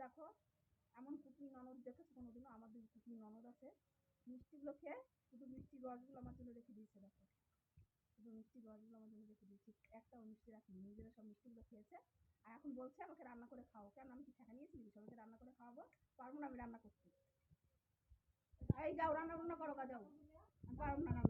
দেখো, এমন কুকিং ননদ দেখেছ কোনোদিনও? আমাদের কুকিং ননদ আছে। মিষ্টিগুলো খেয়ে শুধু মিষ্টি রসগুলো আমার জন্য রেখে দিয়েছে, দেখো। শুধু মিষ্টি গজগুলো আমার জন্য রেখে দিয়েছি। একটাও মিষ্টি রাখিনি, নিজেরা সব মিষ্টিগুলো খেয়েছে। আর এখন বলছে আমাকে রান্না করে খাও। কেন? আমি কি ঠেকা নিয়েছি সবাইকে রান্না করে খাওয়াবো? পারব না আমি রান্না করতে। এই যাও রান্না বান্না করো, গা যাও। পারব না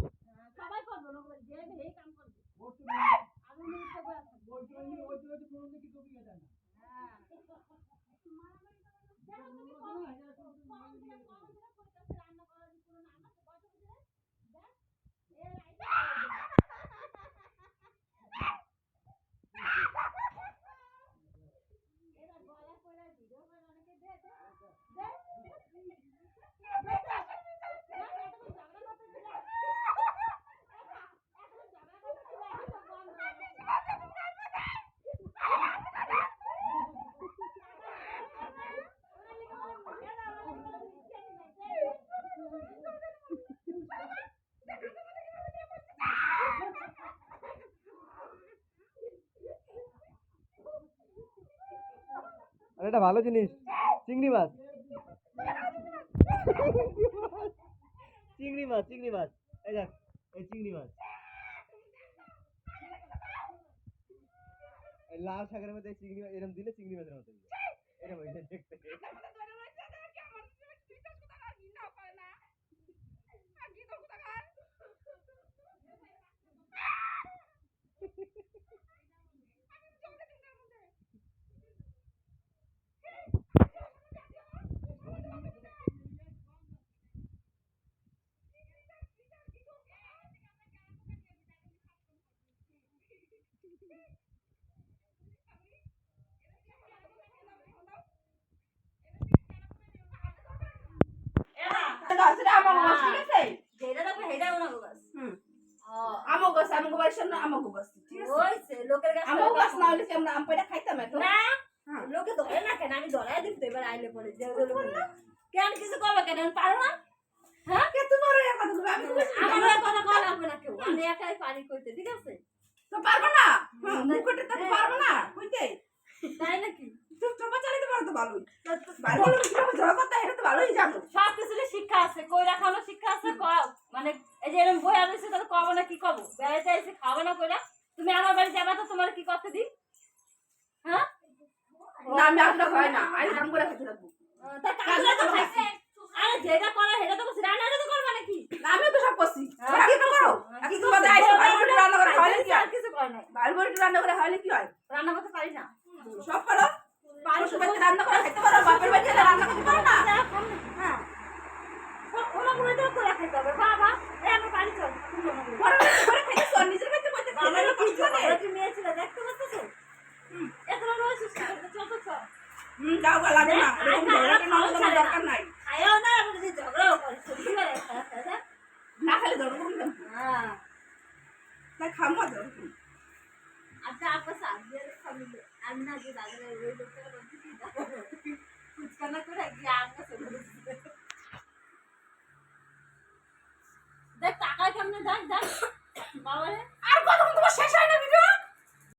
আর এটা ভালো জিনিস। চিংড়ি মাছ। চিংড়ি মাছ চিংড়ি মাছ। এই দেখ, এই চিংড়ি মাছ। লাল শাকের মধ্যে চিংড়ি মাছ এরকম দিলে চিংড়ি মাছের মতো এরকম দেখতে। লোকে ধরে না কেন আমি ধরাই দিব এবার আইলে পরে যে কেন কিছু করবে কেন আমি পারো না হ্যাঁ? কে তোমার কথা আমি আমার কথা কওয়া লাগবে না কেউ। আমি একাই পারি কইতে ঠিক আছে? তো পারব না? হ্যাঁ মুখটা তো পারব না বুঝতে তাই নাকি? তুমি টোপা চালাতে পারো তো ভালোই। ভালো। ঝড় করতে এটা তো ভালোই জানো। সব কিছুরই শিক্ষা আছে কই শিক্ষা আছে মানে এই যে এরকম বই আনছে তাহলে কব না কি কব? বেড়াইতে এসে খাব না কইরা। তুমি আমার বাড়ি যাবা তো তোমার কি করতে দিই? হ্যাঁ? না আমি আসলে হয় না আমি কাম করে খেতে থাকব আহ, তা কাজটা তো খাইছে আরে যেটা করে সেটা তো করছি রান্নাটা তো করবা নাকি না আমিও তো সব করছি তোমরা কি তো করো আজকে তোমাদের আইসো ভাই বড়ি রান্না করে খাওয়ালে কি আর হয় কিছু করে নাই ভাই বড়ি রান্না করে খাওয়ালে কি হয় রান্না করতে পারি না সব করো পারি সবাই রান্না করে খেতে পারো বাপের বাড়ি গেলে রান্না করতে পারো না যা খাম না। হ্যাঁ ওরা করে তো করে খাইতে হবে বাবা এই আমার বাড়ি চল বড় করে খেতে সর নিজের কাছে বলতে আমার খেতে কি কষ্ট করে ঝগড়া কি মেয়ে ছিল দেখতে পাচ্ছ তো এত রয়েছে চল তো চল হুম যাও গা লাগবে না। এরকম ঝগড়াটা না হলে কোনো? দরকার নাই। না। না খেলে ঝগড়া হ্যাঁ। খামো আচ্ছা আপনার সাথে খাবি আমি না যে দাদা ওই লোকটা বলছি ফুচকা না করে গিয়ে আমরা চলে দেখ টাকা কেমনে দেখ। দেখ বাবা রে